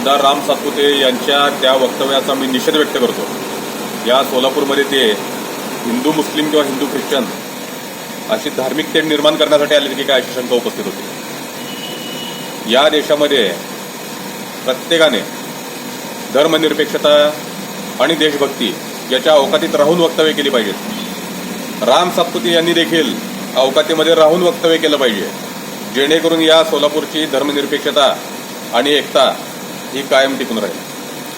आमदार राम सातपुते यांच्या त्या वक्तव्याचा मी निषेध व्यक्त करतो. या सोलापूरमध्ये ते हिंदू मुस्लिम किंवा हिंदू ख्रिश्चन अशी धार्मिक तेढ निर्माण करण्यासाठी आले की काय अशी शंका उपस्थित होती. या देशामध्ये प्रत्येकाने धर्मनिरपेक्षता आणि देशभक्ती याच्या अवकातीत राहून वक्तव्य केली पाहिजेत. राम सातपुते यांनी देखील अवकातीमध्ये राहून वक्तव्य केलं पाहिजे. जेणेकरून या सोलापूरची धर्मनिरपेक्षता आणि एकता ही कायम टिकून राहील.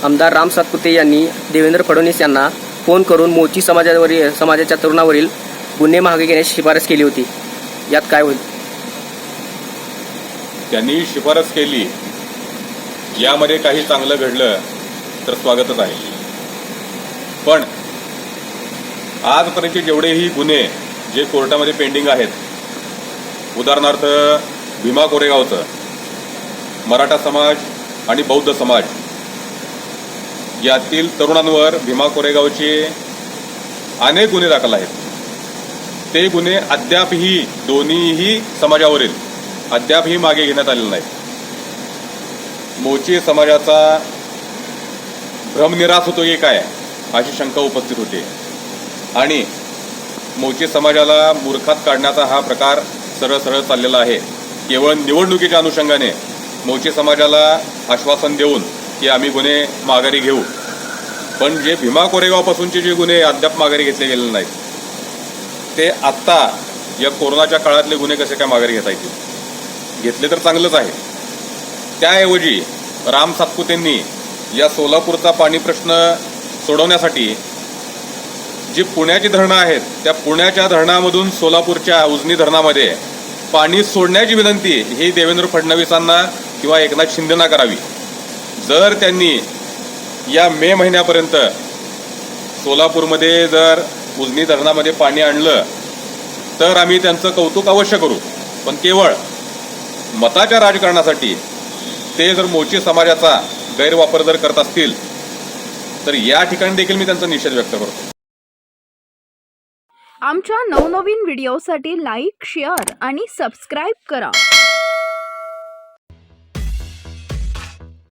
आमदार राम सातपुते यांनी देवेंद्र फडणवीस यांना फोन करून मोची समाजावरील समाजाच्या तरुणावरील गुन्हे मागे घेण्याची शिफारस केली होती. यात काय होईल? त्यांनी शिफारस केली. यामध्ये काही चांगलं घडलं तर स्वागतच आहे. पण आजपर्यंतचे जेवढेही गुन्हे जे कोर्टामध्ये पेंडिंग आहेत उदाहरणार्थ भीमा कोरेगावचं मराठा समाज आणि बौद्ध समाज. यातील तरुणांवर भीमा कोरेगावचे अनेक गुन्हे दाखल आहेत. ते गुन्हे अद्यापही दोन्हीही समाजावरील अद्यापही मागे घेण्यात आलेले नाहीत. मोची समाजाचा भ्रमनिरास होतो की काय? अशी शंका उपस्थित होते. आणि मोची समाजाला मूर्खात काढण्याचा हा प्रकार सरळ सरळ चाललेला आहे. केवळ निवडणुकीच्या अनुषंगाने मोची समाजाला आश्वासन देऊन की आम्ही गुन्हे माघारी घेऊ. पण जे भीमा कोरेगावपासूनचे जे गुन्हे अद्याप माघारी घेतले गेलेले नाहीत ते आत्ता या कोरोनाच्या काळातले गुन्हे कसे काय माघारी घेता येतील? घेतले तर चांगलंच आहे. त्याऐवजी राम सातपुतेंनी या सोलापूरचा पाणी प्रश्न सोडवण्यासाठी जी पुण्याची धरणं आहेत त्या पुण्याच्या धरणामधून सोलापूरच्या उजनी धरणामध्ये पाणी सोडण्याची विनंती ही देवेंद्र फडणवीसांना किंवा एकनाथ शिंदेना करावी. जर त्यांनी या मे महिन्यापर्यंत सोलापूरमध्ये जर उजनी धरणामध्ये पाणी आणलं तर आम्ही त्यांचं कौतुक अवश्य करू. पण केवळ मताच्या राजकारणासाठी ते जर मोची समाजाचा गैरवापर जर करत असतील तर या ठिकाणी देखील मी त्यांचा निषेध व्यक्त करतो. आमच्या नवनवीन व्हिडिओसाठी लाईक शेअर आणि सबस्क्राईब करा.